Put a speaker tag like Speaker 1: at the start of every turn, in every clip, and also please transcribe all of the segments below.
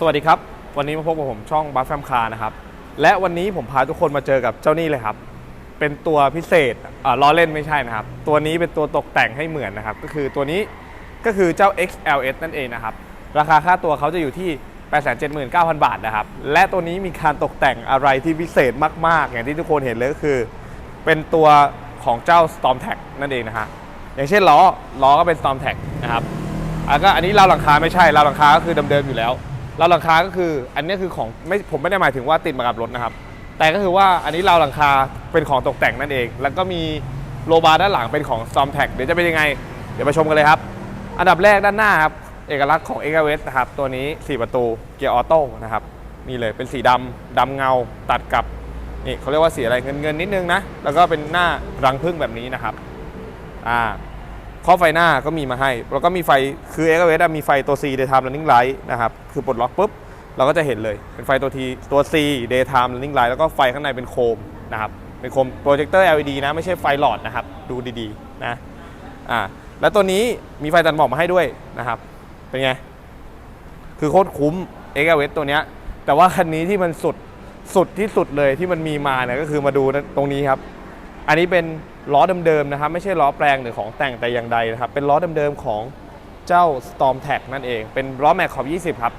Speaker 1: สวัสดีครับ วันนี้มาพบกับผมช่องบัฟแฟมคาร์นะครับ และวันนี้ผมพาทุกคนมาเจอกับเจ้านี่เลยครับ เป็นตัวพิเศษอ่าล้อเล่นไม่ใช่นะครับ ตัวนี้เป็นตัวตกแต่งให้เหมือนนะครับ ก็คือตัวนี้ก็คือเจ้า XLS นั่นเองนะครับ ราคาค่าตัวเขาจะอยู่ที่ 879,000 บาทนะครับ และตัวนี้มีการตกแต่งอะไรที่พิเศษมาก ๆ อย่างที่ทุกคนเห็นเลยก็คือ เป็นตัวของเจ้า Storm Tag นั่นเองนะฮะ อย่างเช่นล้อล้อก็เป็น Storm Tag นะครับอะก็อันนี้ราวหลังคาไม่ใช่ราวหลังคาก็คือเดิมๆอยู่แล้ว ราวหลังคาก็คืออันนี้คือของไม่ผมไม่ได้หมายถึงว่าติดมากับรถนะครับ แต่ก็คือว่าอันนี้ราวหลังคาเป็นของตกแต่งนั่นเอง แล้วก็มีโลบาร์ด้านหลังเป็นของ Storm Tag เดี๋ยวจะเป็นยังไง เดี๋ยวมาชมกันเลยครับ อันดับแรกด้านหน้าครับเอกลักษณ์ของ x l s นะครับตัวนี้ 4 ประตูเกียร์ออโต้นะครับนี่เลยเป็นสีดำดำเงาตัดกับนี่เขาเรียกว่าสีอะไรเงินเงินนิดนึงนะแล้วก็เป็นหน้ารังพึ่งแบบนี้นะครับอ่า ข้อไฟหน้าก็มีมาให้ แล้วก็มีไฟคือ x l s มีไฟตัว C daytime running light นะครับ คือปลดล็อกปุ๊บ เราก็จะเห็นเลย เป็นไฟตัว T ตัว C daytime running light แล้วก็ไฟข้างในเป็นโคมนะครับ เป็นโคมโปรเจคเตอร์ LED นะ ไม่ใช่ไฟหลอดนะครับ ดูดีๆ นะ อ่า แล้วตัวนี้มีไฟตัดหมอกมาให้ด้วยนะครับ เป็นไง คือโคตรคุ้ม x l s ตัวเนี้ย แต่ว่าคันนี้ที่มันสุด สุดที่สุดเลยที่มันมีมาเนี่ยก็คือมาดูตรงนี้ครับ อันนี้เป็นล้อเดิมๆนะครับ ไม่ใช่ล้อแปลงหรือของแต่งแต่อย่างใดนะครับ เป็นล้อเดิมๆของเจ้า Storm Tag นั่นเอง เป็นล้อแม็กขอบ20 ครับ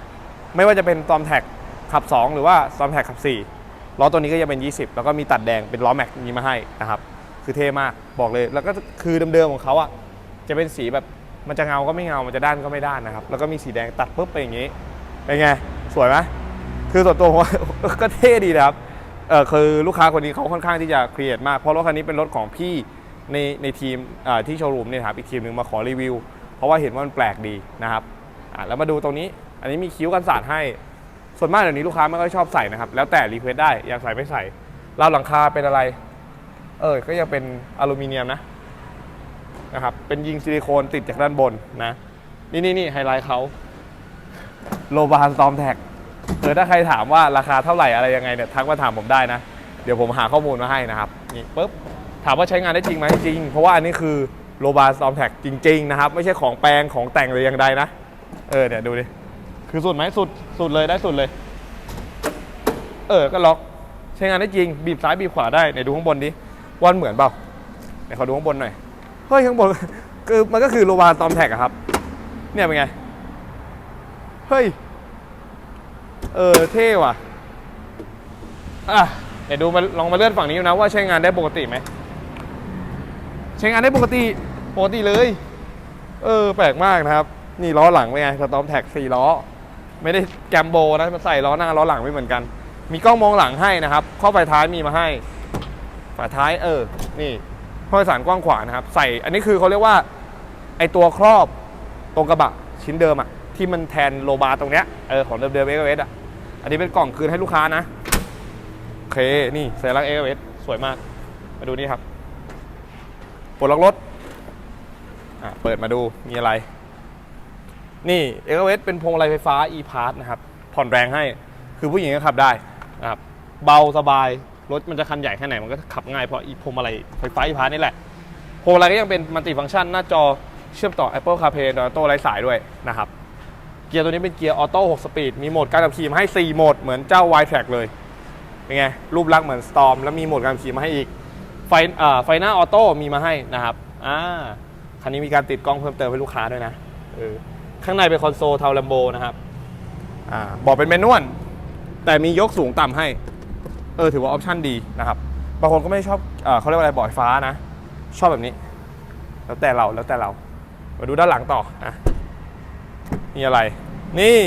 Speaker 1: ไม่ว่าจะเป็น Storm Tag ขับ 2 หรือว่า Storm Tag ขับ 4 ล้อตัวนี้ก็จะเป็น 20 แล้วก็มีตัดแดงเป็นล้อแม็กมีมาให้นะครับ คือเท่มากบอกเลย แล้วก็คือเดิมๆของเขาอะ จะเป็นสีแบบมันจะเงาก็ไม่เงา มันจะด้านก็ไม่ด้านนะครับ แล้วก็มีสีแดงตัดปุ๊บไปอย่างนี้ เป็นไง สวยไหมคือส่วนตัวผมก็เท่ดีนะครับ เออคือลูกค้าคนนี้เขาค่อนข้างที่จะเครีเอทมาก เพราะรถคันนี้เป็นรถของพี่ในในทีมที่โชว์รูมเนี่ยครับอีกทีมหนึ่งมาขอรีวิว เพราะว่าเห็นว่ามันแปลกดีนะครับแล้วมาดูตรงนี้อันนี้มีคิ้วกันสาดให้ ส่วนมากเดี๋ยวนี้ลูกค้าไม่ค่อยชอบใส่นะครับ แล้วแต่รีเควสได้อยากใส่ไม่ใส่ราวหลังคาเป็นอะไร เออก็ยังเป็นอลูมิเนียมนะนะครับเป็นยิงซิลิโคนติดจากด้านบนนะ นี่นี่นี่ไฮไลท์เขาโลบานซอมแท็ก เออถ้าใครถามว่าราคาเท่าไหร่อะไรยังไงเนี่ยทักมาถามผมได้นะ เดี๋ยวผมหาข้อมูลมาให้นะครับนี่ปุ๊บถามว่าใช้งานได้จริงไหมจริง เพราะว่าอันนี้คือโลบาซอมแท็กจริง ๆ นะครับ ไม่ใช่ของแปลงของแต่งหรืออย่างใดนะ เออเนี่ยดูดิ คือสุดไหมสุดสุดเลยได้สุดเลย เออก็ล็อกใช้งานได้จริง บีบซ้ายบีบขวาได้ไหนดูข้างบนดิวันเหมือนเปล่าไหนขอดูข้างบนหน่อยเฮ้ยข้างบนคือมันก็คือโลบาซอมแท็กอะครับ เนี่ยเป็นไงเฮ้ย เออเท่ว่ะอะเดี๋ยวดูมาลองมาเลื่อนฝั่งนี้ดูนะว่าใช้งานได้ปกติไหมใช้งานได้ปกติปกติเลย เออ แปลกมากนะครับ นี่ล้อหลังเป็นไงสตอมแท็กสี่ล้อ ไม่ได้แกมโบนะมาใส่ล้อหน้าล้อหลังไม่เหมือนกัน มีกล้องมองหลังให้นะครับ ข้อไฟท้ายมีมาให้ฝาท้ายเออ นี่ห้อยสารกว้างขวางนะครับ ใส่อันนี้คือเขาเรียกว่า ไอตัวครอบตรงกระบะชิ้นเดิมอะที่มันแทนโลบาร์ตรงเนี้ยเออของเดิมเดิมเอเอสอะ อันนี้เป็นกล่องคืนให้ลูกค้านะโอเค นี่สัญลักษณ์เอเอสสวยมาก มาดูนี่ครับปลดล็อกรถอะเปิดมาดูมีอะไร นี่เอเอสเป็นพวงมาลัยไฟฟ้า e p a s s นะครับ ผ่อนแรงให้คือผู้หญิงก็ขับได้นะครับเบาสบาย รถมันจะคันใหญ่แค่ไหน มันก็ขับง่ายเพราะอีพวงมาลัยไฟฟ้า e p a s s นี่แหละพวงมาลัยก็ยังเป็นมัลติฟังก์ชันหน้าจอเชื่อมต่อ Apple CarPlay และ Auto ไร้สายด้วยนะครับ เกียร์ตัวนี้เป็นเกียร์ออโต้6สปีด มีโหมดการขับขี่มาให้ 4 โหมด เหมือนเจ้า y t r a c k เลย เป็นไง รูปลักษณ์เหมือน Storm แล้วมีโหมดการขับขี่มาให้อีก ไฟไฟหน้าออโต้มีมาให้นะครับ อ่า คันนี้มีการติดกล้องเพิ่มเติมให้ลูกค้าด้วยนะเออข้างในเป็นคอนโซลเทาลัมโบนะครับ อ่า บอกเป็นแมนนวล แต่มียกสูงต่ำให้ เออ ถือว่าออปชั่นดีนะครับ บางคนก็ไม่ชอบเอ่อเขาเรียกว่าอะไรบ่อยฟ้านะ ชอบแบบนี้ แล้วแต่เรา แล้วแต่เรา มาดูด้านหลังต่ออะ นี่อะไร นี่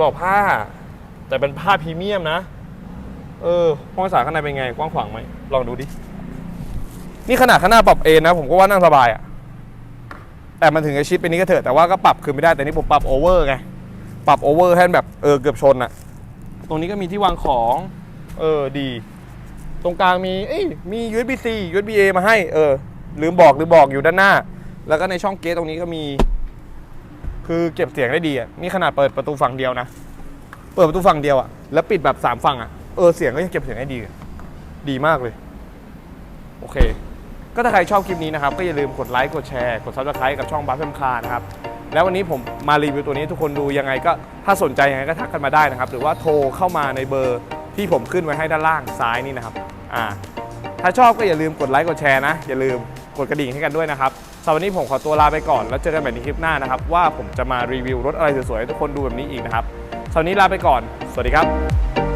Speaker 1: บอกผ้า แต่เป็นผ้าพรีเมียมนะ เออห้องสาข้างในเป็นไง กว้างขวางไหมลองดูดิ นี่ขนาดข้างหน้าปรับเอนนะ ผมก็ว่านั่งสบายอะแต่มันถึงจะชิดไปนี้ก็เถอะแต่ว่าก็ปรับคืนไม่ได้แต่นี่ผมปรับโอเวอร์ไงปรับโอเวอร์ให้แบบเออเกือบชนอะตรงนี้ก็มีที่วางของ เออดี ตรงกลางมีเอ้ยมี USB C USB A มาให้ เออลืมบอกลืมบอกอยู่ด้านหน้า แล้วก็ในช่องเกตตรงนี้ก็มี คือเก็บเสียงได้ดีอะนี่ขนาดเปิดประตูฝั่งเดียวนะ เปิดประตูฝั่งเดียวอะแล้วปิดแบบสามฝั่งอะเออเสียงก็ยังเก็บเสียงได้ดี ดีมากเลย โอเค ก็ถ้าใครชอบคลิปนี้นะครับ ก็อย่าลืมกดไลค์กดแชร์กดซับสไครต์กับช่องบัฟเฟมคานะครับแล้ววันนี้ผมมารีวิวตัวนี้ทุกคนดูยังไงก็ถ้าสนใจยังไงก็ทักกันมาได้นะครับ หรือว่าโทรเข้ามาในเบอร์ที่ผมขึ้นไว้ให้ด้านล่างซ้ายนี่นะครับอ่าถ้าชอบก็อย่าลืมกดไลค์กดแชร์นะ อย่าลืมกดกระดิ่งให้กันด้วยนะครับ สำหรับวันนี้ผมขอตัวลาไปก่อน แล้วเจอกันใหม่ในคลิปหน้านะครับ ว่าผมจะมารีวิวรถอะไรสวยๆให้ทุกคนดูแบบนี้อีกนะครับสำหรับวันนี้ลาไปก่อน สวัสดีครับ